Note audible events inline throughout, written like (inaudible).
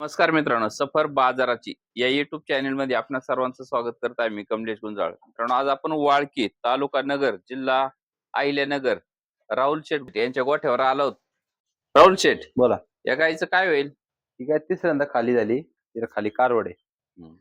नमस्कार मित्रांनो सफर बाजाराची या युट्यूब चॅनलमध्ये आपणा सर्वांचं स्वागत करत आहे मी कमलेश गुंजाळ. मित्रांनो आज आपण वाळकी तालुका नगर जिल्हा अहिल्यानगर राहुल शेठ यांच्या गोठ्यावर आलो आहोत. राहुल शेठ बोला. या गाईचं काय होईल? ती काय तिसऱ्यांदा खाली झाली तिला खाली कारवड आहे. हम्म.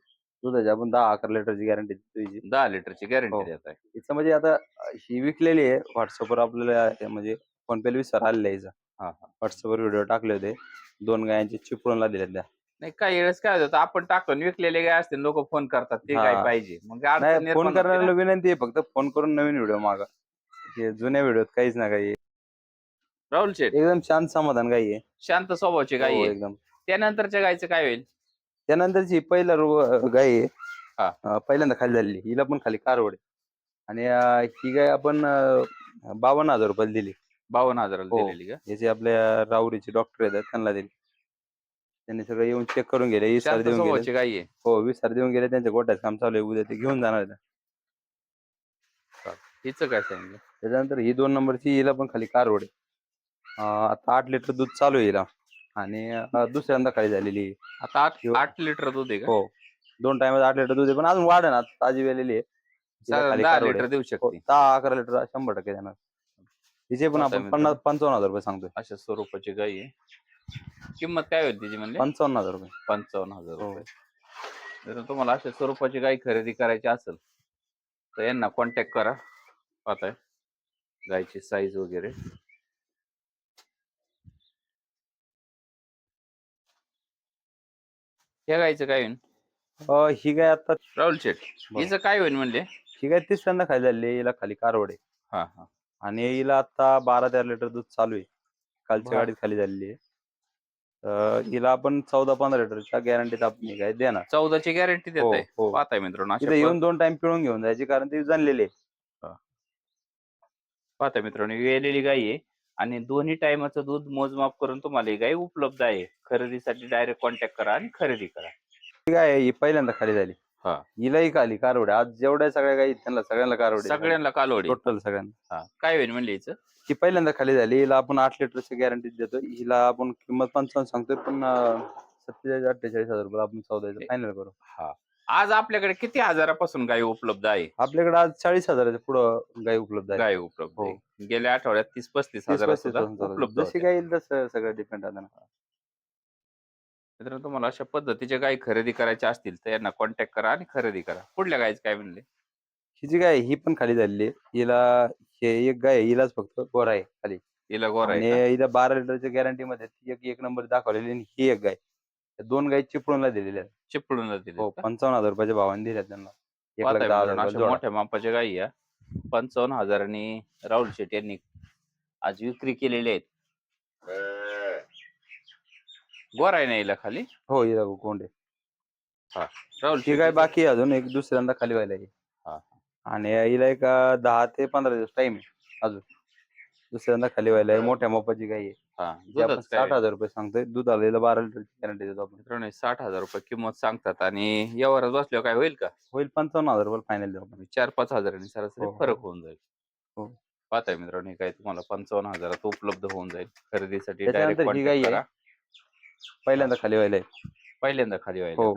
दुधाची आपण दहा अकरा लिटरची गॅरंटी देतो दहा लिटरची हो. गॅरंटी देत आहे. हिचं म्हणजे आता ही विकलेली आहे व्हॉट्सअपवर आपल्याला हे म्हणजे फोन पे विसर आलेला आहे हा हा. व्हॉट्सअपवर व्हिडिओ टाकले होते. दोन गायांचे चिपळूणला दिले त्या. नाही काही वेळेस काय होतं आपण टाकून विकलेले गाय असतील लोक फोन करतात ते हा. काय पाहिजे. मग अडचण नाही निर्माण फोन होते ना. करण्याला विनंती आहे फक्त फोन करून नवीन व्हिडिओ मागा. हे जुन्या व्हिडिओत काहीच ना काही. राहुल शेठ. एकदम शांत समाधान गाई आहे. शांत स्वभावाची गाय हो, आहे. एकदम. त्यानंतरच्या गायचं काय होईल? त्यानंतरची पहिला रो- गाय आहे. हा. अं, पहिल्यांदा खाली झालेली. हिला पण खाली कारवड आहे. आणि अं, ही गाय आपण अं, बावन्न हजार रुपयाला दिली. बावन्न हजाराला हो. दिलेली का? याचे आपल्या राहुरीचे डॉक्टर आहेत त्यांना दिली. त्यांनी सगळं येऊन चेक करून गेले शांत देऊन गेले. स्वभावाची गाय आहे. हो विसार देऊन गेले त्यांच्या गोट्यात काम चालू आहे उद्या ते घेऊन जाणार आहेत. हिचं काय सांगितलं? त्याच्यानंतर ही दोन नंबरची हिला पण खाली कारवड आहे. अं, आता आठ लिटर दूध चालू आहे हिला. आणि अं, दुसऱ्यांदा खाली झालेली आहे. आता आठ. आठ लिटर दूध आहे का? हो. दोन टाइम आठ लिटर दूध आहे पण अजून वाढ ना ताजी वेलेली आहे. हिला साधारण खाली दहा कारवड लिटर आहे. देऊ हो, शकते दहा अकरा लिटर शंभर टक्के देणार. तिचे पण आपण. पन्नास पंचावन्न हजार रुपये सांगतोय. अशा स्वरूपाची गाय आहे. किंमत काय होईल तिची म्हणजे पंचावन्न हजार रुपये. पंचावन्न हजार हो. रुपये. जर तुम्हाला अशा स्वरूपाची गाय खरेदी करायची असेल तर यांना कॉन्टॅक्ट करा. पाहताय. गायची साईज वगैरे. या गायचं काय होईल अं, ही गाय आता राहुल शेठ. हिचं काय होईल म्हणले? ही गाय तिसऱ्यांदा खाली आहे हिला खाली कारवड हा हा. आणि हिला आता बारा तेरा लिटर दूध चालू आहे. कालच्या. गाडीत खाली झालेली आहे. तर हिला आपण चौदा पंधरा लिटरच्या गॅरंटीत आपण ही गाय देणार. चौदाची गॅरंटी देत आहे हो. पाहताय मित्रांनो अशा तिथे येऊन दोन टाइम पिळून घेऊन जायची कारण ती जाणलेली आहे. पाहता मित्रांनो वेलेली गाय आहे. आणि दोन्ही टायमाचं दूध मोजमाप करून तुम्हाला ही गाय उपलब्ध आहे. खरेदीसाठी डायरेक्ट कॉन्टॅक्ट करा आणि खरेदी करा. ही गाय आहे, ही पहिल्यांदा खाली झाली. हा. हिलाही खाली कारवड. आज जेवढ्या सगळ्या गाई आहेत, त्यांना सगळ्यांना कारवड सगळ्यांना कालवडी. टोटल सगळ्यांना. हा. काय होईल म्हणले हिचं ही पहिल्यांदा खाली झाली. हिला आपण आठ लिटरची गॅरंटी देतो हिला आपण किंमत पंचावन्न सांगतोय पण अं, सत्तेचाळीस अठ्ठेचाळीस हजार रुपये आपण चौदा फायनल करू. हा. आज आपल्याकडे किती हजारापासून गाय उपलब्ध आहे? आपल्याकडे आज चाळीस हजाराच्या पुढं गाय उपलब्ध आहे. गाय उपलब्ध हो. आहे गेल्या आठवड्यात तीस पस्तीस तीस हजार पस्तीस. उपलब्ध जशी होत्या. काय येईल तसं सगळं डिपेंड आहे ना. मित्रांनो तुम्हाला अशा पद्धतीच्या गाय खरेदी करायच्या असतील तर यांना कॉन्टॅक्ट करा आणि खरेदी करा. पुढल्या गायचं काय म्हणले? ही जी गाय आहे, ही पण खाली झालेली आहे. हिला हे एक गाय आहे, हिलाच फक्त गोरा आहे खाली. हिला गोर आणि आहे हिला बारा लिटरच्या गॅरंटी मध्ये ती एक एक नंबर दाखवलेली आणि ही एक गाय त्या दोन गाय चिपळूनला दिलेल्या आहेत. चिपळून हो पंचावन्न हजार रुपयाच्या भावाने दिल्या त्यांना. एक लाख पाहताय दहा हजार मित्रांनो, रुपयाला अशा जोडा. मोठ्या मापाच्या गायी या. पंचावन्न हजारांनी राहुल शेट यांनी आज विक्री केलेली आहेत. गोर आहे ना हिला खाली? हो हिला कोंडे राहुल ही शेट गाय याचं- बाकी आहे अजून एक दुसऱ्यांदा खाली व्हायला आहे. हा. आणि हिला एक दहा ते पंधरा दिवस टाइम आहे अजून. दुसऱ्यांदा खाली व्हायला आहे मोठ्या मापाची गाय आहे. हा. ती आपण दुधाचं काय? साठ हजार रुपये सांगतोय दूध आलेलं बारा लिटरची गॅरंटी देतो आपण. मित्रांनो साठ हजार रुपये किंमत सांगतात आणि यावर बसल्यावर काय होईल का? होईल पंचावन्न हजार रुपये फायनल देऊ आपण. चार पाच हजारांनी सरासरी हो, हो. फरक होऊन जाईल. हो. पाहताय मित्रांनो हे काय तुम्हाला पंचावन्न हजारात उपलब्ध होऊन जाईल. खरेदीसाठी त्याच्यानंतर डायरेक्ट ही गाय आहे. पहिल्यांदा खाली व्हायला. पहिल्यांदा खाली व्हायला. हो.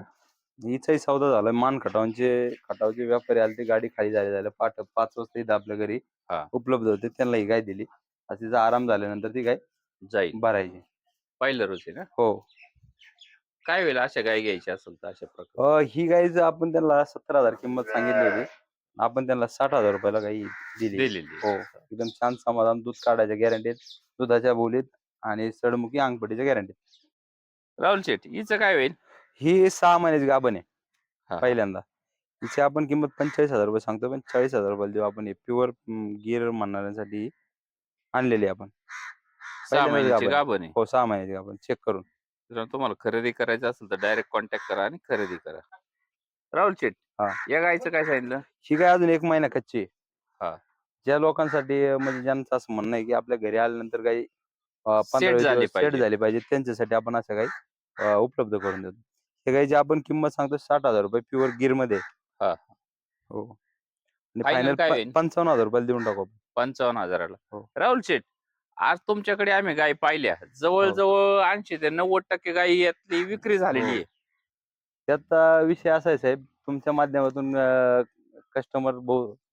हिचाही सौदा झाला. मान खटावचे खटावचे व्यापारी आले ते गाडी खाली झाले झाले. पाठ पाच वाजता इथं आपल्या घरी हा. उपलब्ध होते. त्यांना ही गाय दिली. आता तिचा आराम झाल्यानंतर ती गाय जाईल. भरायची. पहिलं रोज ना? हो. काय होईल अशा गाय घ्यायची असेल तर अशा प्रकारे? ही गाय जर आपण त्यांना सत्तर हजार किंमत सांगितली होती आपण त्यांना साठ हजार रुपयाला गाई दिली. दिलेली. हो. एकदम छान समाधान. दूध काढायच्या गॅरंटीत दुधाच्या बोलीत आणि सडमुखी अंगपटीच्या गॅरंटीत राहुल शेट हिचं काय होईल ही सहा महिन्याची गाभण आहे हा. पहिल्यांदा हिची आपण किंमत पंचेचाळीस हजार रुपये सांगतो पण चाळीस हजार रुपयाला देऊ आपण हे प्युअर गिर म्हणणाऱ्यांसाठी आणलेली आपण सहा महिन्याची गाभण. गाभण आहे हो सहा महिन्याची गाभण चेक करून तुम्हाला खरेदी करायचं असेल तर डायरेक्ट कॉन्टॅक्ट करा आणि खरेदी करा राहुल शेट हा. या गायचं काय सांगितलं ही गाय अजून एक महिना कच्ची आहे. हा. ज्या लोकांसाठी म्हणजे ज्यांचं असं म्हणणं आहे की आपल्या घरी आल्यानंतर काही अं, पंधरा झाली दिवस सेट पाहिजे. झाली पाहिजे त्यांच्यासाठी आपण असं काही अं, उपलब्ध करून देतो हे गायची आपण किंमत सांगतो साठ हजार रुपये प्युअर गिरमध्ये हा. हो आणि Final काय फायनल होईल? पंचावन्न हजार रुपयाला देऊन टाकू आपण. पंचावन्न हजाराला हो. राहुल शेट आज तुमच्याकडे आम्ही गाय पाहिल्या जवळजवळ ऐंशी ते नव्वद टक्के गायी यातली विक्री झालेली आहे त्यात अं, विषय असा आहे साहेब तुमच्या माध्यमातून कस्टमर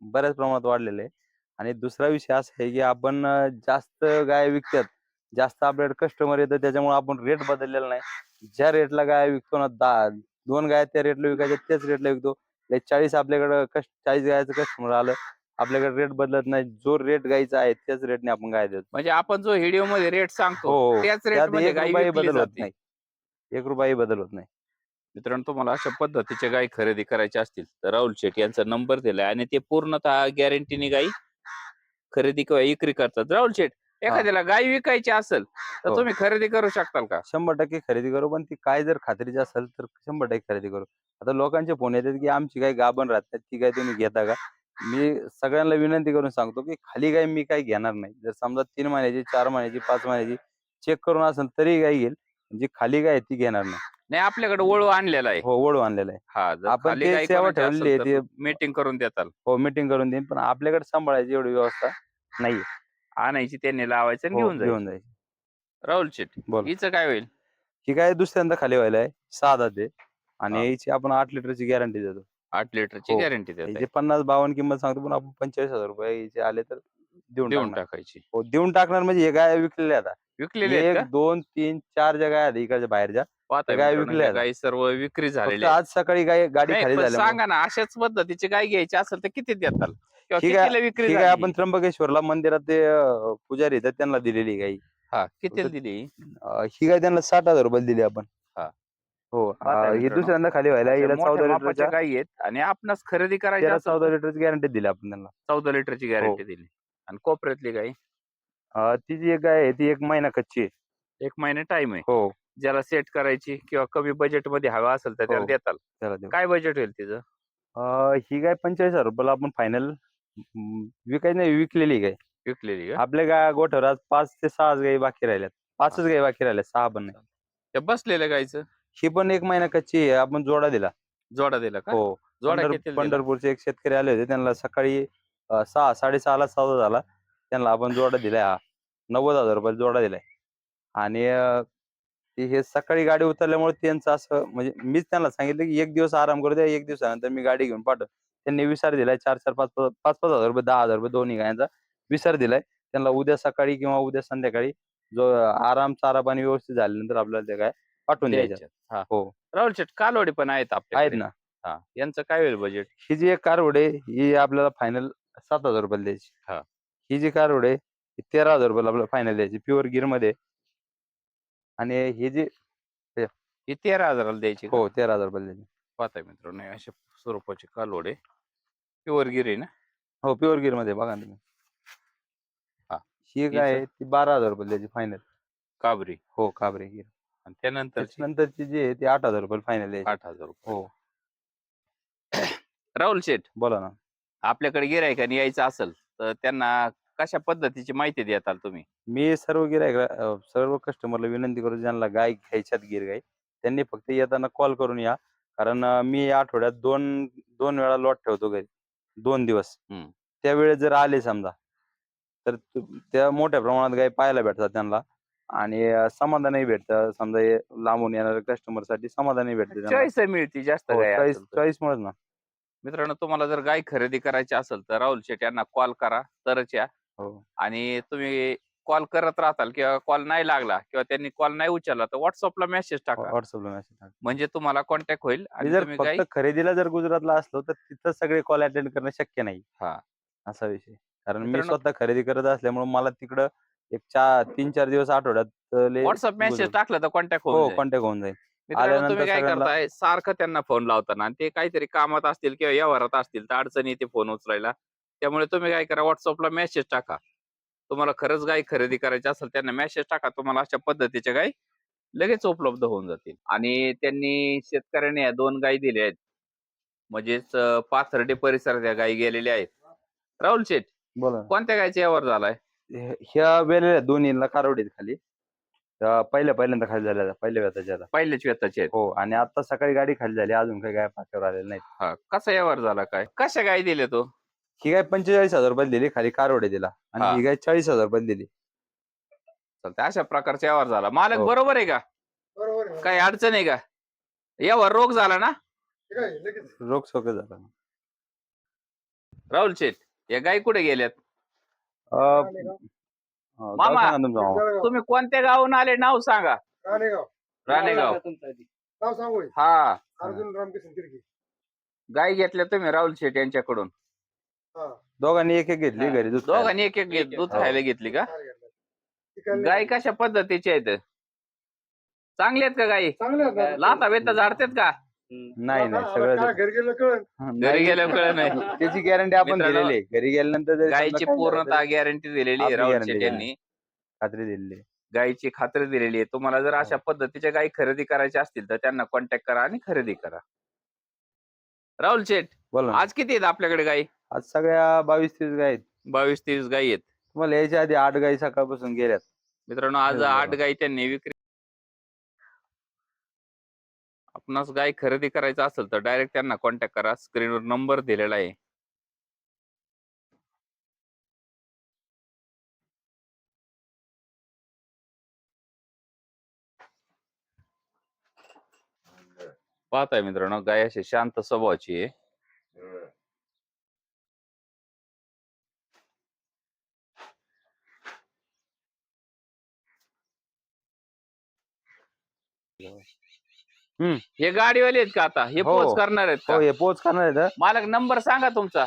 बऱ्याच प्रमाणात वाढलेले आहे आणि दुसरा विषय असा आहे की आपण अं, जास्त गाय विकतात जास्त आपल्याकडे कस्टमर येतं त्याच्यामुळे आपण रेट बदललेला नाही. ज्या रेटला गाय विकतो ना दहा दोन गाय त्या रेटला विकायच्या त्याच रेटला विकतो. चाळीस आपल्याकडे कस्ट चाळीस गायचं कस्टमर आलं आपल्याकडे रेट बदलत नाही. जो रेट गायचा आहे त्याच रेटने आपण गाय देतो. म्हणजे आपण जो व्हिडिओमध्ये रेट सांगतो हो त्याच रेट एक रुपयाही बदल होत. नाही. एक रुपयाही बदल होत नाही. मित्रांनो तुम्हाला अशा पद्धतीच्या गायी खरेदी करायच्या असतील तर राहुल शेट यांचा नंबर दिलाय आणि ते पूर्णतः गॅरंटीने गायी खरेदी किंवा विक्री करतात. राहुल शेट एखाद्याला गाय विकायची असेल तर हो. तुम्ही खरेदी करू शकताल का? शंभर टक्के खरेदी करू पण ती काय जर खात्रीची असेल तर शंभर टक्के खरेदी करू. आता लोकांचे फोन येतात की आमची गाय गाभण राहतात ती गाय तुम्ही घेता का? मी सगळ्यांना विनंती करून सांगतो की खाली गाय मी काही घेणार नाही. जर समजा तीन महिन्याची चार महिन्याची पाच महिन्याची चेक करून असेल तरी गाय घेईल जी खाली गाय आहे ती घेणार नाही. नाही आपल्याकडे वळू आणलेला आहे. हो ओढू आणलेलं आहे. हा जर आपण खाली ते गाय सेवा कोणाची ठेवलेली आहे, असेल तर ते- मीटिंग करून देताल. हो मीटिंग करून देईन पण आपल्याकडे सांभाळायची एवढी व्यवस्था नाही आणायची त्यांनी लावायचं आणि हो, घेऊन घेऊन जायचं. जायची. राहुल शेट बोल. हिचं काय होईल? ही गाय दुसऱ्यांदा खाली व्हायला आहे? सहा हा. आणि हिची आपण आठ लिटरची गॅरंटी देतो. आठ लिटरची हो. गॅरंटी देत हिचे पन्नास बावन्न किंमत सांगतो पण आपण पंचेचाळीस हजार रुपये हिचे आले तर देऊन देऊन टाकणार. टाकायची. हो देऊन टाकणार म्हणजे हे गाय विकलेल्या आता विकलेली आहेत एक का? दोन तीन चार ज्या गाय आहेत इकडच्या बाहेरच्या पाहता गाय मित्रांनो, विकल्या गायी सर्व विक्री फक्त आहेत. आज सकाळी गाय गाडी नाही, खाली पण झाली सांगा ना अशाच पद्धतीची गाय घ्यायची असेल तर किती देताल? किंवा ही गाय- कितीला विक्री ही झाली? आपण त्र्यंबकेश्वरला मंदिरात ते अं, पुजारी आहेत त्यांना दिलेली गाई हा कितीला दिली? अं, ही गाय त्यांना साठ हजार रुपये दिली आपण. हा. हो पाहता अं, ही मित्रांनो. दुसऱ्यांदा खाली व्हायला हिला मोठ्या चौदा मापाच्या लिटरच्या गायी आहेत आणि आपणास खरेदी करायची तेरा चौदा लिटरची गॅरंटी दिली आपण त्यांना. चौदा लिटरची गॅरंटी दिली. आणि कोपऱ्यातली गाय अं, ती जी एक गाय आहे ती एक महिना कच्ची आहे. एक महिने टाइम आहे. हो. ज्याला सेट करायची किंवा कमी बजेटमध्ये हवा असेल तर त्याला हो. देताल. त्याला देऊ. काय बजेट होईल तिचं? अं, ही गाय पंचेचाळीस हजार रुपयाला आपण फायनल विकायची नाही विकलेली गाय विकलेली का? आपल्या गाय गोठ्यावर आज पाच ते सहा गाई बाकी राहिल्यात. पाचच गाई बाकी राहिल्यात सहा पण नाही. त्या बसलेल्या गायचं ही पण एक महिना कच्ची आहे आपण जोडा दिला. जोडा दिला का? हो. जोडा पंढर- किती पंढरपूरचे एक शेतकरी आले होते त्यांना सकाळी अं, सहा साडेसहाला सौदा झाला. त्यांना आपण जोडा दिलाय हा. नव्वद हजार रुपये जोडा दिलाय आणि अं, ते हे सकाळी गाडी उतरल्यामुळे त्यांचं असं म्हणजे मीच त्यांना सांगितलं की एक दिवस आराम करू द्या एक दिवसानंतर मी गाडी घेऊन पाठव. त्यांनी विसार दिलाय. चार चार पाच पाच पाच पाच हजार रुपये दहा हजार रुपये दोन्ही गायांचा विसार दिलाय. त्यांना उद्या सकाळी किंवा उद्या संध्याकाळी जो आराम चारा पाणी व्यवस्थित झाल्यानंतर आपल्याला ते काय पाठवून द्यायच्या. हा. हो. राहुल शेट कालवडी पण आहेत आहेत आपल्याकडे ना. हा. यांचं काय होईल बजेट ही जी एक कारवड आहे ही आपल्याला फायनल सात हजार रुपयाला द्यायची. हा. ही जी कारवड आहे ही तेरा हजार रुपयाला आपल्याला फायनल द्यायची. प्युअर गिरमध्ये. आणि ही जी ही तेरा हजाराला द्यायची? हो तेरा हजार रुपयाला द्यायची. पाहताय मित्रांनो अशा स्वरूपाची कालवड आहे प्युअर गिरी ना? हो प्युअर गिरमध्ये बघा ना तुम्ही. हा. ही काय आहे ती बारा हजार रुपयाला द्यायची फायनल काबरी. हो काबरे गिर. आणि त्यानंतर नंतरची जी आहे ती आठ हजार रुपयाला फायनल द्यायची आठ हजार रुपये. हो. (coughs) राहुल शेठ. बोला ना. आपल्याकडे गिरायकाने यायचं असेल तर त्यांना कशा पद्धतीची माहिती देताल तुम्ही? मी सर्व गिरायक सर्व कस्टमरला विनंती करू ज्यांना गाय घ्यायच्यात गिर गाय त्यांनी फक्त येताना कॉल करून या. कारण अं, मी या आठवड्यात दोन दोन वेळा लॉट ठेवतो घरी. दोन दिवस. हम्म. त्यावेळेस जर आले समजा तर तु- त्या मोठ्या प्रमाणात गाय पाहायला भेटतात त्यांना. आणि अं, समाधानही भेटतं. समजा हे लांबून येणाऱ्या कस्टमरसाठी समाधानही भेटतं त्यांना. चॉईस मिळते जास्त हो, गाय चॉईस असेल तर. चॉईस मुळेच ना. मित्रांनो तुम्हाला जर गाय खरेदी करायची असेल तर राहुल शेठ यांना कॉल करा. तरच या. हो. आणि तुम्ही कॉल करत राहताल किंवा कॉल नाही लागला किंवा त्यांनी कॉल नाही उचलला तर व्हॉट्सअपला मेसेज टाका. व्हॉट्सअपला मेसेज टाक. म्हणजे तुम्हाला कॉन्टॅक्ट होईल आणि जर तुम्ही गाय फक्त खरेदीला जर गुजरातला असलो तर तिथं सगळे कॉल अटेंड करणं शक्य नाही. हा. असा विषय. कारण मी मित्रांनो- स्वतः खरेदी करत असल्यामुळे मला तिकडं एक चार तीन चार दिवस आठवड्यात लय व्हॉट्सअप मेसेज गुजरात- टाकलं तर कॉन्टॅक्ट हो. कॉन्टॅक्ट होऊन जाईल. मित्रांनो आल्यानंतर तुम्ही काय सगळ्यांना- करताय? सारखं त्यांना फोन लावताना आणि ते काहीतरी कामात असतील किंवा व्यवहारात असतील तर अडचणी येते फोन उचलायला. त्यामुळे तुम्ही काय करा व्हॉट्सअपला मेसेज टाका. तुम्हाला खरंच गाय खरेदी करायची असेल त्यांना मेसेज टाका तुम्हाला अशा पद्धतीच्या गाय लगेच उपलब्ध होऊन जातील. आणि त्यांनी शेतकऱ्यांनी या दोन गायी दिल्या आहेत. म्हणजेच पाथर्डी परिसरात या गायी गेलेल्या आहेत. राहुल शेठ बोला कोणत्या गायचा व्यवहार झालाय? ह्या वेळेला दोन्हीला कारवडीत खाली. पहिल्या पहिल्यांदा खाली झाल्या पहिल्या व्यताच्या आता. पहिल्याच व्यताचे आहेत. हो आणि आता सकाळी गाडी खाली झाली अजून काही गाय पाठ्यावर आलेल्या नाहीत. हा कसा व्यवहार झाला काय? कशा गायी दिल्या तो? ही गाय पंचेचाळीस हजार रुपये दिली खाली कारवडे दिला हा. आणि ही गाय चाळीस हजार रुपये दिली चालतंय अशा प्रकारचा व्यवहार झाला मालक हो. बरोबर आहे का बरोबर आहे. काही अडचण आहे का यावर रोग झाला ना ठीक आहे, लगेच. रोग सोके झाला राहुल शेठ या गाई कुठे गेल्यात अं, राणेगाव. अं, मामा. गाव सांगा तुमचं मामा. जळगाव. तुम्ही कोणत्या गावून आले नाव सांगा राणेगाव राणेगाव नाव सांगू होय. हा अर्जुन रामकिशन तिरकी गाई घेतल्या तुम्ही राहुल शेठ यांच्याकडून हा दोघांनी एक एक घेतली घरी दूध खायला. दोघांनी एक एक घेत दूध हो. खायला घेतली का? गाई कशा पद्धतीच्या आहेत? चांगल्या आहेत का गाई? चांगले? लाथा बेता झाडतात का? नाही नाही सगळं घरी गेलं कळण. घरी गेल्यावर कळलं नाही. (laughs) त्याची गॅरंटी आपण मित्रांनो, दिलेली आहे. घरी गेल्यानंतर जरी गायची समजा पूर्णतः गॅरंटी दिलेली आहे आपली राहुल guarantee शेठ आहे. यांनी. तरी खात्री दिलेली आहे. गायीची खात्री दिलेली आहे. तुम्हाला जर अशा पद्धतीच्या गायी खरेदी करायच्या असतील तर त्यांना कॉन्टॅक्ट करा आणि खरेदी करा. राहुल शेठ बोला ना. आज किती आहेत आपल्याकडे गाई? आज सगळ्या बावीस तीस गाय आहेत. बावीस तीस गाई आहेत. तुम्हाला यायच्या आधी आठ गाई सकाळपासून गेल्यात. मित्रांनो आज बरोबर. आठ गाई त्यांनी विक्री आपणास गाय खरेदी करायचं असेल तर डायरेक्ट त्यांना कॉन्टॅक्ट करा. स्क्रीनवर नंबर दिलेला आहे. पाहताय मित्रांनो गाय अशी शांत स्वभावाची आहे. हे गाडीवाले आहेत का आता? हे हो. पोच करणार आहेत हो का? हे पोच करणार आहेत हं. मालक नंबर सांगा तुमचा.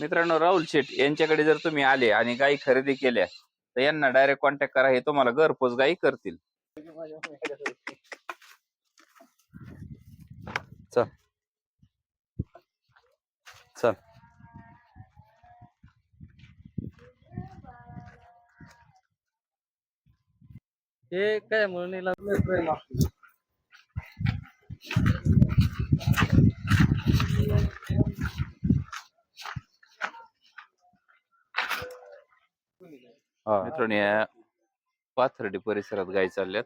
मित्रांनो राहुल शेठ यांच्याकडे जर तुम्ही आले आणि गाई खरेदी केल्या तर यांना डायरेक्ट कॉन्टॅक्ट करा. हे तुम्हाला घरपोच गाई करतील चल हे काय म्हणून हिला हा. मित्रांनी या पाथर्डी परिसरात गाय चालल्यात